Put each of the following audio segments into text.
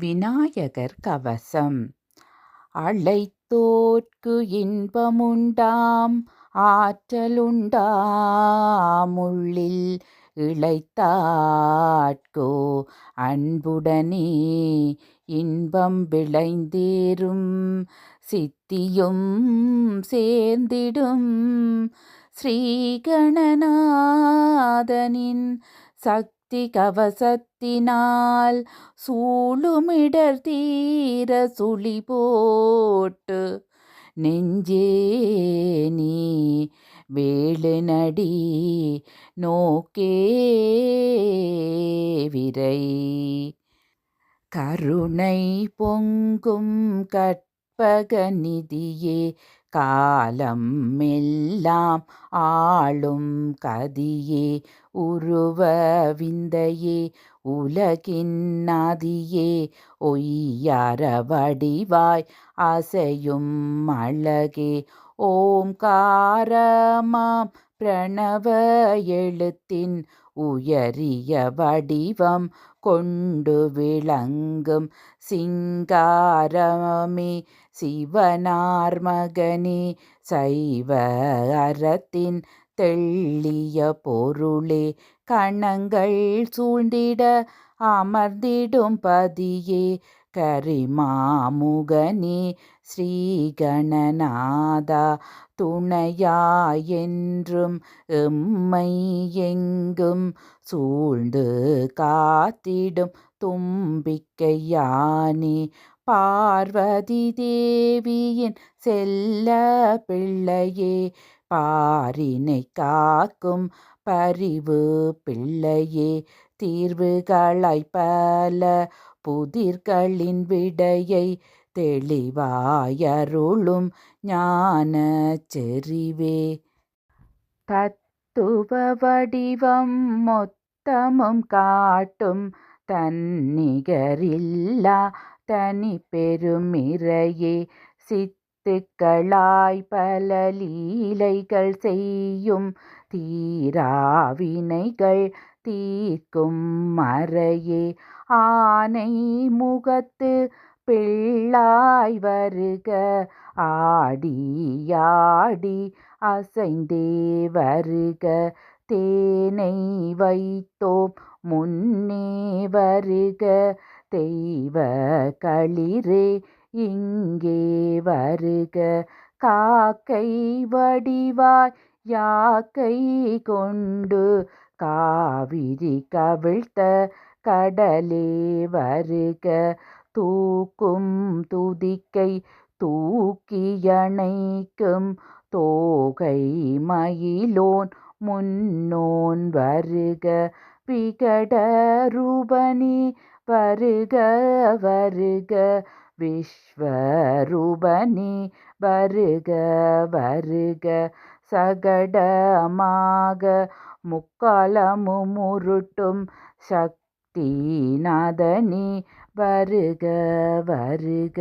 விநாயகர் கவசம். அழைத்தோர்க்கு இன்பமுண்டாம் ஆற்றலுண்டாமுள்ளில் இழைத்தாட்கோ அன்புடனே இன்பம் விளைந்தேறும் சித்தியும் சேர்ந்திடும். ஸ்ரீகணநாதனின் சக்தி கவசத்தினால் சூழுமிடர் தீர சுழி போட்டு நெஞ்சே நீ வேளு நடி நோக்கே விரை. கருணை பொங்கும் கற்பக நிதியே காலம் எல்லாம் ஆளும் கதியே உருவ விந்தையே உலகின் நதியே ஒய்யார வடிவாய் அசையும் அழகே. ஓம்காரமாம் பிரணவ எழுத்தின் உயரிய வடிவம் கொண்டு விளங்கும் சிங்காரமே சிவனார் மகனே சைவ அறத்தின் தெள்ளிய பொருளே கணங்கள் சூழ்ந்திட அமர்ந்திடும் பதியே கரிமாமுகனே ஸ்ரீகணநாதா துணையாயென்றும் எம்மை எங்கும் சூழ்ந்து காத்திடும் தும்பிக்கையானே பார்வதி தேவியின் செல்ல பிள்ளையே பாரினை காக்கும் பரிவு பிள்ளையே தீர்வுகளை பல புதிர்களின் விடையை தெளிவாயருளும் ஞான செறிவே. தத்துவ வடிவம் மொத்தமும் காட்டும் தன்னிகரில்லா தனி பெருமிறையே. சித்துக்களாய் பல லீலைகள் செய்யும் தீராவினைகள் தீர்க்கும் மறையே. ஆனை முகத்து பிள்ளாய் வருக ஆடியாடி அசைந்தே வருக. தேனை வைத்தோம் முன்னே வருக. தெய்வ களிரே இங்கே வருக. காக்கை வடிவாய் யாக்கை கொண்டு காவிரி கவிழ்த்த கடலே வருக. தூக்கும் துதிக்கை தூக்கியணைக்கும் தோகை மயிலோன் முன்னோன் வருக. விகட ரூபனி வருக வருக. விஸ்வரூபனி வருக வருக. சகடமாக முக்காலமும் உருட்டும் சக்திநாதனி வருக வருக.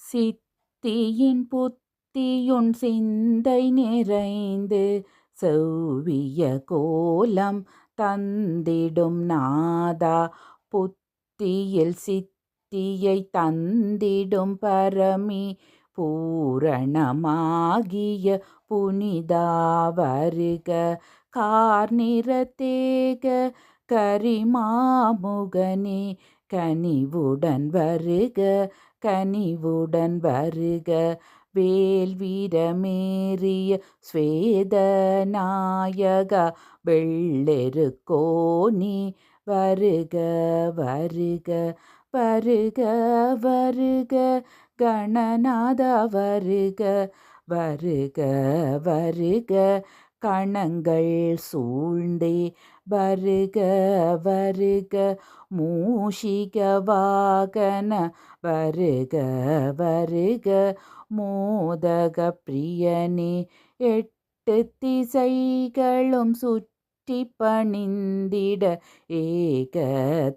சித்தியின் புத்தியுன் சிந்தை நிறைந்து செவ்விய கோலம் தந்திடும் நாதா புத்தியில் சித்தியை தந்திடும் பரமி பூரணமாகிய புனிதா வருக கார்நிறத்தேக கரிமாமுகனே கனிவுடன் வருக கனிவுடன் வருக வேல் வீரமேறிய ஸ்வேதநாயக வெள்ளெருக்கோனி வருக வருக வருக வருக கணநாத வருக வருக வருக கணங்கள் சூழ்ந்தே வருக வருக மூஷிக வாகன வருக வருக மோதக பிரியனே எட்டு திசைகளும் சுற்றி பணிந்திட ஏக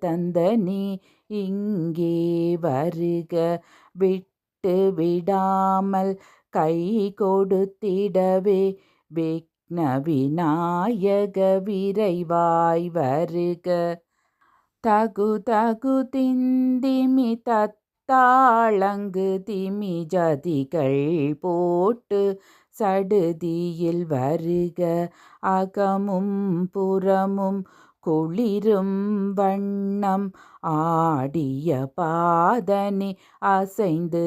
தந்தனி இங்கே வருக விட்டு விடாமல் கை கொடுத்திடவே வெக் நவிநாயக விரைவாய் வருக. தகு தகு திந்திமி தத்தாளங்கு திமி ஜதிகள் போட்டு சடுதியில் வருக. அகமும் புறமும் குளிரும் வண்ணம் ஆடிய பாதனி அசைந்து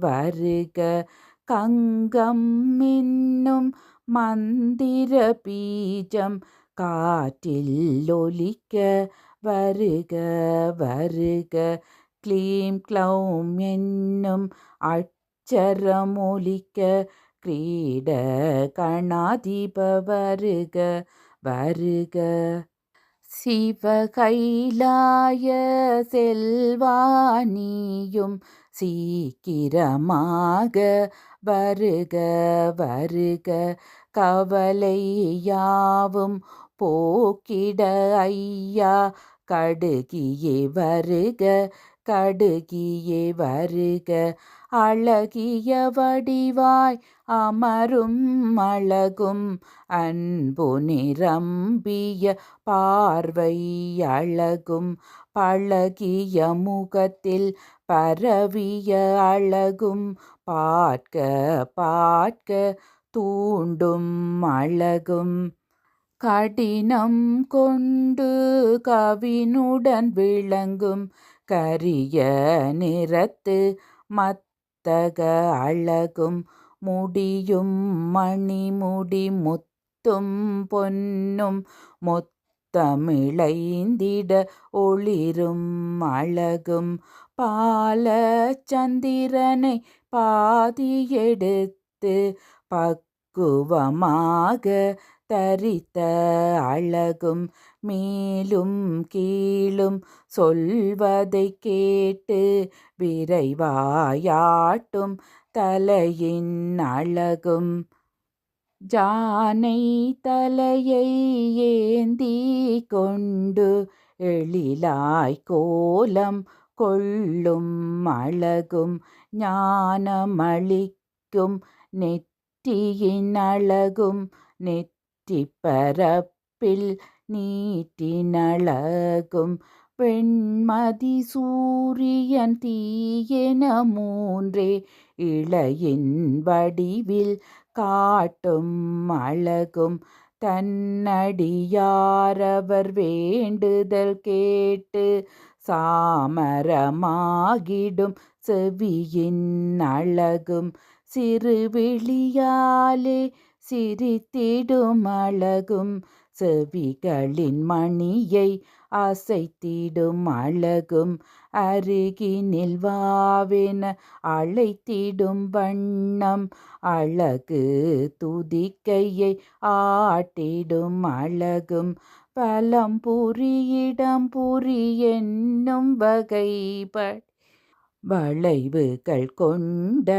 வருக. கங்கம் மின்னும் மந்திர பீஜம் காற்றில் ஒலிக்க வருக வருக. க்ளீம் க்ளௌம் என்னும் அச்சரம் ஒலிக்க கிரீட கணாதிப வருக வருக. சிவகைலாய செல்வானியும் சீக்கிரமாக வருக வருக. கவலை யாவும் போக்கிட ஐயா. கடுகியே வருக கடுகியே வருக. அழகிய வடிவாய் அமரும் அழகும் அன்பு நிரம்பிய பார்வை அழகும். பழகிய முகத்தில் பரவிய அழகும் பார்க்க பார்க்க தூண்டும் அழகும். கடினம் கொண்டு கவினுடன் விளங்கும். கரிய நிறத்து மத்தக அழகும். முடியும் மணிமுடி முத்தும் பொன்னும். மொத்தமிழைந்திட ஒளிரும் அழகும். பால சந்திரனை பாதி எடுத்து பக்குவமாக தரித்த அழகும் மேலும் கீழும் சொல்வதை கேட்டு விரைவாயாட்டும் தலையின் அழகும். ஜானை தலையை ஏந்தி கொண்டு எழிலாய் கோலம் கொள்ளும் அழகும் ஞானமளிக்கும் நெற்றியின் அழகும் நெற்றி பரப்பில் நீட்டினழகும் வெண்மதி சூரியன் தீயென மூன்றே இளையின் வடிவில் காட்டும் அழகும் தன்னடியாரவர் வேண்டுதல் கேட்டு சாமரமாகிடும் செவியின் அழகும். சிறுவிழியாலே சிரித்திடும் அழகும். செவிகளின் மணியை அசைத்திடும் அழகும். அருகினில் வாவென அழைத்திடும் வண்ணம். அழகு துதிக்கையை ஆட்டிடும் அழகும். பலம் புரியிடம் புரி என்னும் வகைப்படி வளைவுகள் கொண்ட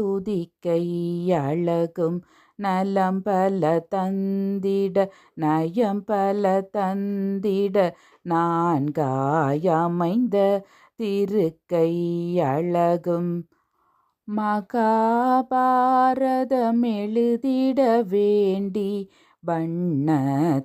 துதிக்கை அழகும். நலம் பல தந்திட நயம் பல தந்திட நான்காயமைந்த திருக்கை அழகும். மகாபாரதம் எழுதிட வேண்டி வண்ண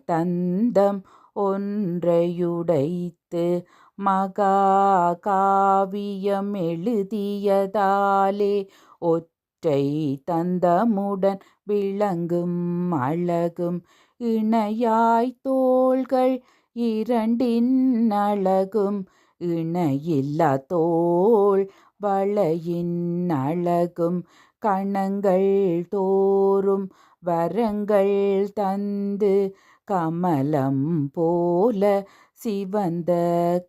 தந்தம் ஒன்றையுடைத்து மகா காவியம் எழுதியதாலே ஒற்றை தந்தமுடன் விளங்கும் அழகும் இணையாய் தோள்கள் இரண்டின் அழகும் இணையில்லா தோள் வளையின் அழகும் கணங்கள் தோறும் வரங்கள் தந்து கமலம் போல சிவந்த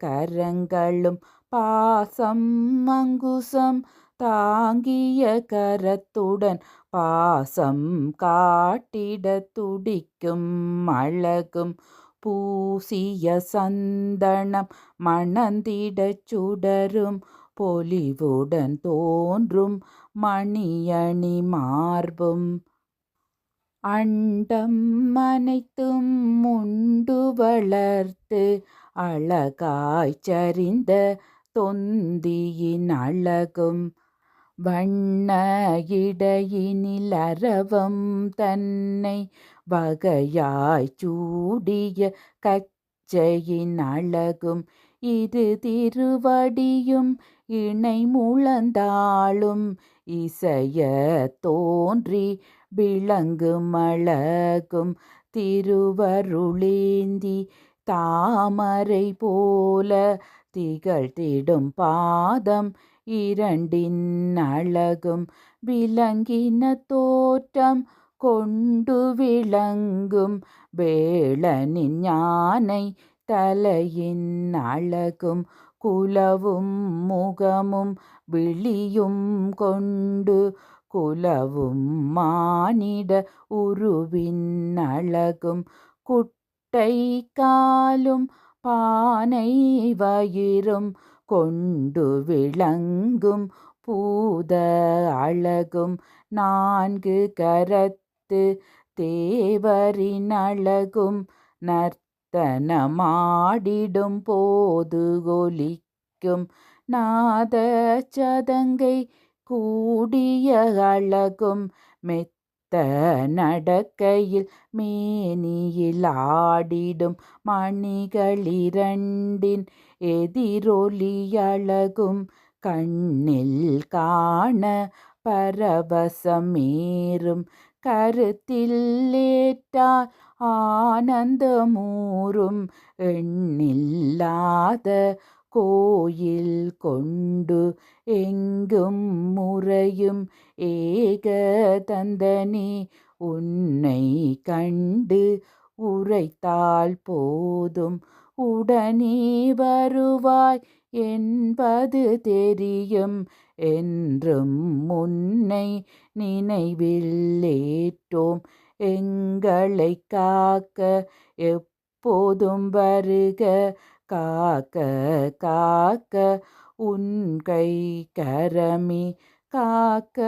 கரங்களும் பாசம் மங்குசம் தாங்கிய கரத்துடன் பாசம் காட்டிட துடிக்கும் அழகும் பூசிய சந்தனம் மணந்திடச் சுடரும் பொலிவுடன் தோன்றும் மணியணி மார்பும் அண்டம் அனைத்தும் உண்டு வளர்த்து அழகாய் சரிந்த தொந்தியின் அழகும். வண்ண இடையினில் அரவம் தன்னை வகையாய் சூடிய கச்ச அழகும். இரு திருவடியும் இணை முழந்தாளும் இசைய தோன்றி விளங்கும் அழகும் திருவருளேந்தி தாமரை போல திகழ்த்திடும் பாதம் இரண்டின் அழகும். விளங்கின தோற்றம் கொண்டு விளங்கும் வேளனின் ஞானை தலையின் அழகும். குலவும் முகமும் விழியும் கொண்டு குலவும் மானிட உருவின் அழகும் குட்டை காலும் பானை வயிறும் கொண்டு விளங்கும் பூத அழகும். நான்கு கரத்து தேவரின் அழகும் நர்த்தனமாடிடும் போது ஒலிக்கும். நாத சதங்கை கூடிய அழகும் மெத்த நடக்கையில் மேனியில் ஆடிடும் மணிகளிரண்டின் எதிரொலியழகும் கண்ணில் காண பரவசமேறும் கருத்தில் ஏற்றால் ஆனந்தமூறும் எண்ணில்லாத கோயில் கொண்டு எங்கும் முறையும் ஏக தந்தனே உன்னை கண்டு உரைத்தால் போதும். உடனே வருவாய் என்பது தெரியும். என்றும் முன்னை நினைவில் ஏற்றோம். எங்களை காக்க எப்போதும் வருக. காக்க காக்க உன் கை கரமி. காக்க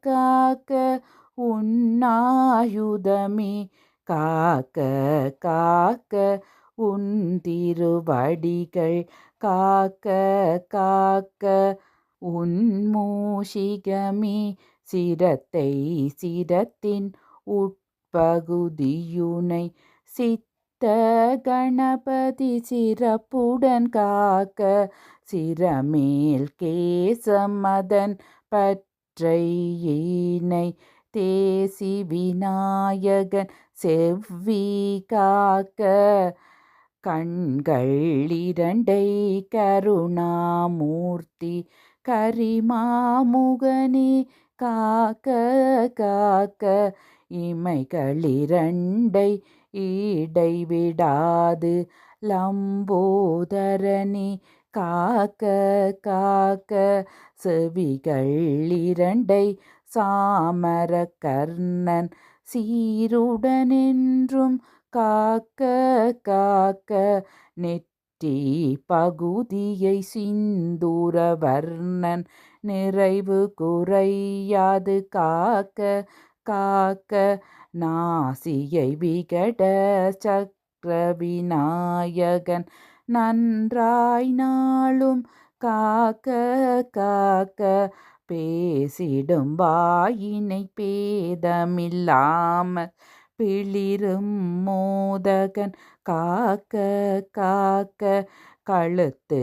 காக்க உன்னாயுதமி காக்க காக்க உன் திருவடிகள். காக்க காக்க உன் மூஷிகமி. சிரத்தை சிரத்தின் உட்பகுதியுனை சித்த கணபதி சிறப்புடன் காக்க சிறமேல் கேசமதன் பற்றை ஈனை தேசி விநாயகன் செவ்வி காக்க. கண்கள் இரண்டை கருணாமூர்த்தி கரிமாமுகனே காக்க காக்க. இமைகள் இரண்டை இடைவிடாது. லம்போதரனே காக்க காக்க செவிகள் இரண்டை சாமர கர்ணன் சீருடனென்றும் காக்க காக்க நெற்றி பகுதியை சிந்தூர வர்ணன் நிறைவு குறையாது. காக்க காக்க நாசியை விகட சக்கர விநாயகன் நன்றாய் நாளும் காக்க காக்க பேசிடும் வாயினை பேதமில்லாமல் பிளிரும் மோதகன் காக்க காக்க கழுத்து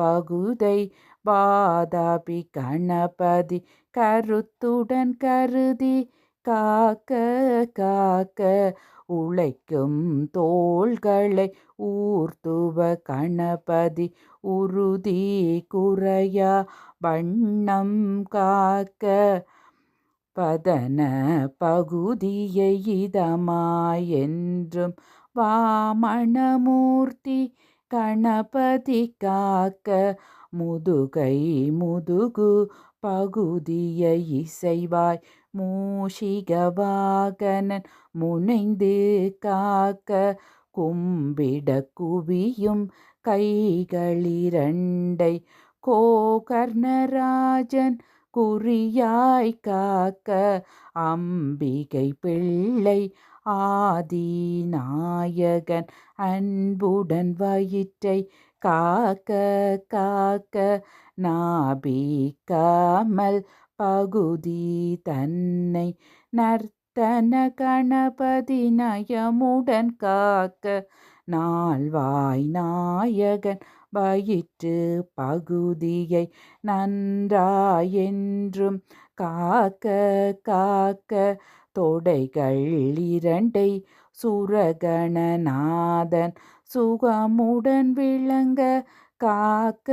பகுதை வாதாபி கணபதி கருத்துடன் கருதி காக்க காக்க உழைக்கும் தோள்களை ஊர்த்துவ கணபதி உறுதி குறையா வண்ணம் காக்க. பதன பகுதியை இதமாயென்றும் வாமணமூர்த்தி கணபதி காக்க. முதுகை முதுகு பகுதியை இசைவாய் மூஷிகவாகனன் முனைந்து காக்க கும்பிட குவியும் கைகளிரண்டை கோகர்ணராஜன் குறியாய் காக்க அம்பிகை பிள்ளை ஆதிநாயகன் அன்புடன் வயிற்றை காக்க காக்க நாபிக்காமல் பகுதி தன்னை நர்த்தன கணபதி நயமுடன் காக்க நாள்வாய் நாயகன் வயிற்று பகுதியை நன்றாயென்றும் காக்க காக்க தொடைகள் இரண்டை சுரகணநாதன் சுகமுடன் விளங்க காக்க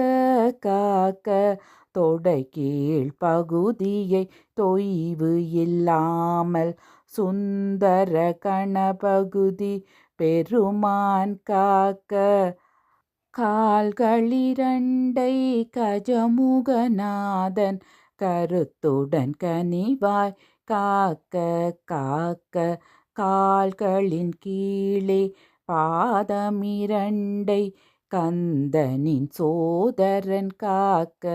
காக்க தொடை கீழ் பகுதியை தொய்வு இல்லாமல் சுந்தர கணபகுதி பெருமான் காக்க. கால்களிரண்டை கஜமுகநாதன் கருத்துடன் கனிவாய் காக்க காக்க கால்களின் கீழே பாதமிரண்டை கந்தனின் சோதரன் காக்க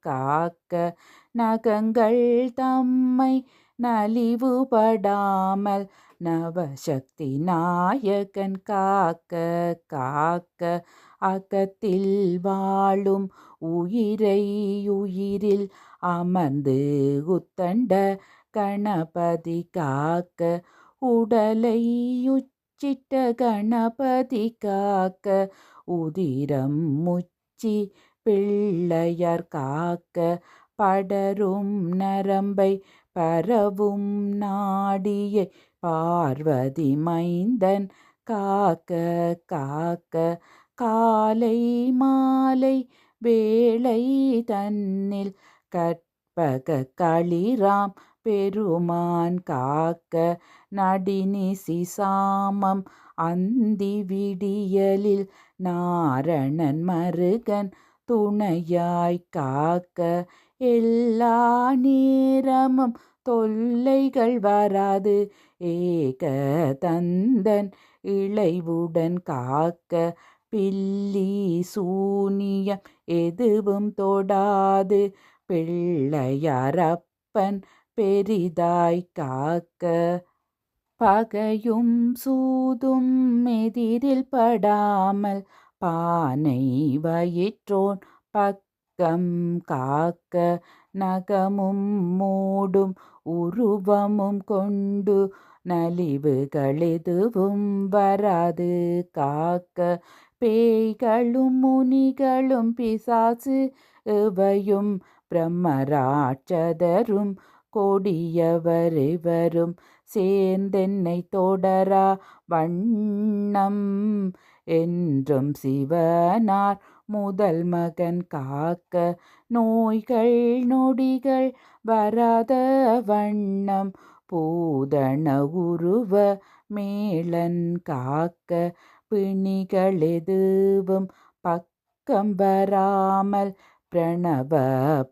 காக்க நகங்கள் தம்மை நலிவுபடாமல் நவசக்தி நாயகன் காக்க காக்க அகத்தில் வாழும் உயிரை உயிரில் அமர்ந்து உத்தண்ட கணபதி காக்க உடலை உச்சிட்ட கணபதி காக்க உதிரம் முச்சி பிள்ளையார் காக்க படரும் நரம்பை பரவும் நாடியை பார்வதி மைந்தன் காக்க காக்க காலை மாலை வேளை தன்னில் கற்பக களிராம் பெருமான் காக்க நடினிசி சாமம் அந்தி விடியலில் நாரணன் மருகன் துணையாய் காக்க எல்லா நேரமும் தொல்லைகள் வராது. ஏக தந்தன் இளைவுடன் காக்க பில்லி சூனியம் எதுவும் தொடாது. பிள்ளையாரப்பன் பெரிதாய் காக்க பகையும் சூதும் எதிரில் படாமல் பானை வயிற்றோன் பக்கம் காக்க நகமும் மூடும் உருவமும் கொண்டு நலிவுகள் எதுவும் வராது. காக்க பேய்களும் முனிகளும் பிசாசு இவையும் பிரம்மராட்சதரும் கொடியவர் இவரும் சேர்ந்தென்னை தொடரா வண்ணம் என்றும் சிவனார் முதல் மகன் காக்க நோய்கள் நொடிகள் வராத வண்ணம் பூதண உருவ மேலன் காக்க பிணிகள் எதுவும் பக்கம் வராமல் பிரணவ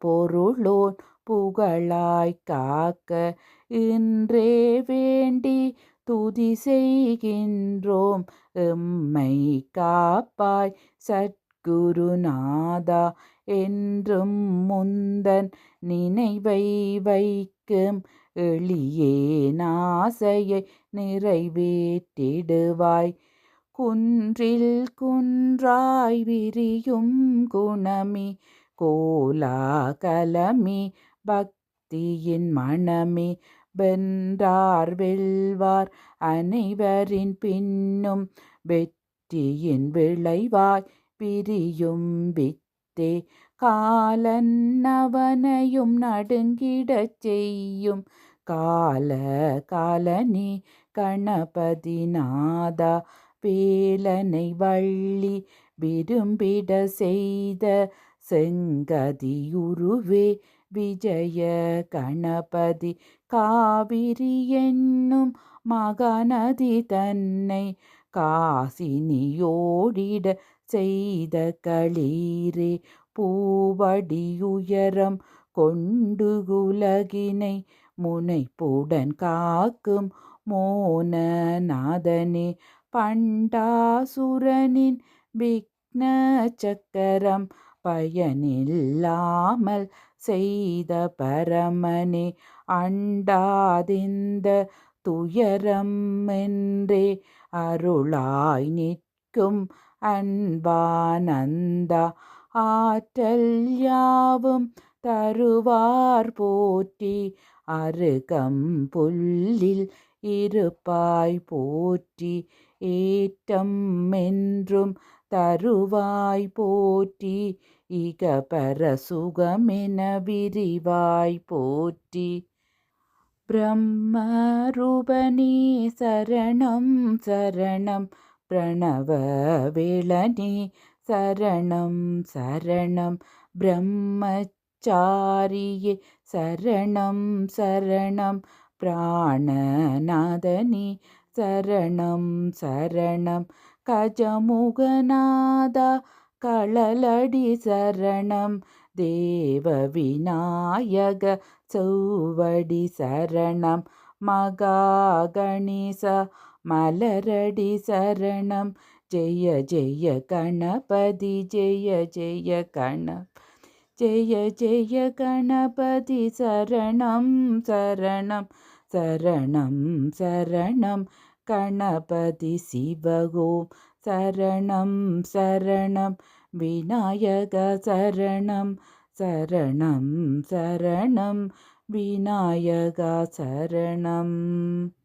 பொருளோன் புகழாய் காக்க இன்றே வேண்டி துதி செய்கின்றோம். எம்மை காப்பாய் சத்குருநாதா என்றும் முந்தன் நினைவை வைக்கும் எளியே நாசையை நிறைவேற்றிடுவாய். குன்றில் குன்றாய் விரியும் குணமி கோலாகலமி பக்தியின் மனமே வென்றார் வெல்வார் அனைவரின் பின்னும் வெற்றியின் விளைவாய் பிரியும் வித்தே. காலன் அவனையும் நடுங்கிடச் செய்யும் கால காலனி கணபதிநாதா வேலனை வள்ளி விரும்பிட செய்த செங்கதியுருவே விஜய கணபதி காவிரி என்னும் மகநதி தன்னை காசினியோடிட செய்த களீரே பூவடியுயரம் கொண்டு உலகினை முனைப்புடன் காக்கும் மோனநாதனே பண்டாசுரனின் விக்ன சக்கரம் பயனில்லாமல் செய்த பரமனே அண்டாதிந்த துயரம் என்றே அருளாய் நிற்கும் அன்பானந்தா. ஆற்றல் யாவும் தருவார் போற்றி அருகம் புல்லில் இருப்பாய் போற்றி ஏற்றம் என்றும் தருவாய் போற்றி இக பர சுகமென விரிவாய் போற்றி. பிரம்மரூபனே சரணம் சரணம் பிரணவ வேளனே சரணம் சரணம் பிரம்மச்சாரியே சரணம் சரணம் பிராணநாதனே சரணம் சரணம் கஜமுகநாதா களலடி சரணம். தேவ விநாயக சௌவடி சரணம். மகாகணேச மலரடி சரணம். ஜெய ஜெய கணபதி ஜெய ஜெய கண ஜெய ஜெய கணபதி சரணம் சரணம் சரணம் சரணம். கணபதி சிவகோம் சரணம் சரணம். விநாயக சரணம் சரணம் சரணம். விநாயகா சரணம்.